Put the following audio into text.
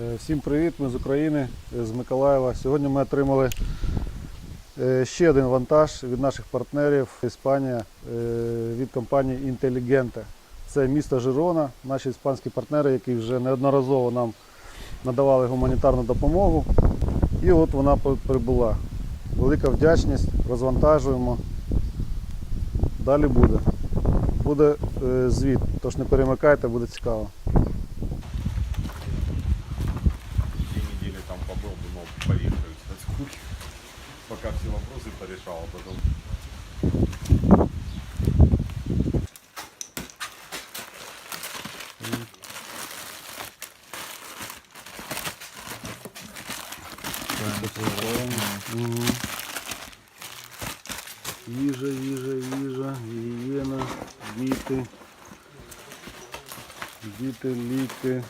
Е, Всім привіт, ми з України, е, з Миколаєва. Сьогодні ми отримали е, ще один вантаж від наших партнерів Іспанія від компанії Intelligente. Це місто Жирона, наші іспанські партнери, які вже неодноразово нам надавали гуманітарну допомогу. І от вона прибула. Велика вдячність, розвантажуємо. Далі буде. Буде звіт, тож не перемикайте, буде цікаво. Повешаюсь от скуки. Пока все вопросы порешал, а потом... Їжа, їжа, їжа, гігієна, діти. Діти, ліки,